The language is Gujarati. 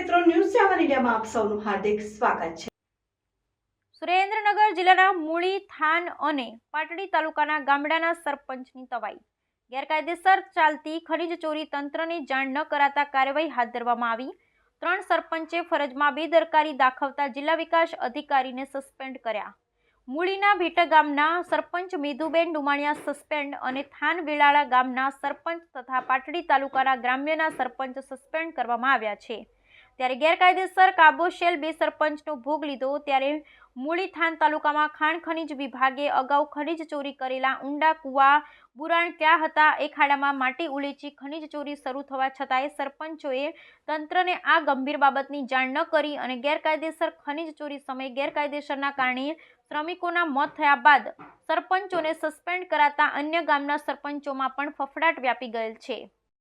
સમાચારમાં આપ સૌનું હાર્દિક સ્વાગત છે. સુરેન્દ્રનગર જિલ્લાના મૂળી થાન અને પાટડી તાલુકાના ગામડાના સરપંચની તવાઈ. ગેરકાયદેસર ચાલતી ખનીજ ચોરી તંત્રને જાણ ન કરાતા કાર્યવાહી હાથ ધરવામાં આવી. ત્રણ સરપંચે ફરજમાં બેદરકારી દાખવતા જિલ્લા વિકાસ અધિકારીને સસ્પેન્ડ કર્યા. મૂળીના ભીટા ગામના સરપંચ મેધુબેન ડુમાણિયા સસ્પેન્ડ અને થાન વેળાળા ગામના સરપંચ તથા પાટડી તાલુકાના ગ્રામ્યના સરપંચ સસ્પેન્ડ કરવામાં આવ્યા છે. ત્યારે ગેરકાયદેસર કાબોશેલ બે સરપંચનો ભોગ લીધો ત્યારે મૂળીથાન તાલુકામાં ખાણ ખનીજ વિભાગે અગાઉ ખનિજ ચોરી કરેલા ઊંડા કુવા બુરાણ ક્યાં હતા એ ખાડામાં માટી ઉલેચી ખનીજ ચોરી શરૂ થવા છતાંય સરપંચોએ તંત્રને આ ગંભીર બાબતની જાણ ન કરી અને ગેરકાયદેસર ખનીજ ચોરી સમયે ગેરકાયદેસરના કારણે શ્રમિકોના મોત થયા બાદ સરપંચોને સસ્પેન્ડ કરાતા અન્ય ગામના સરપંચોમાં પણ ફફડાટ વ્યાપી ગયેલ છે.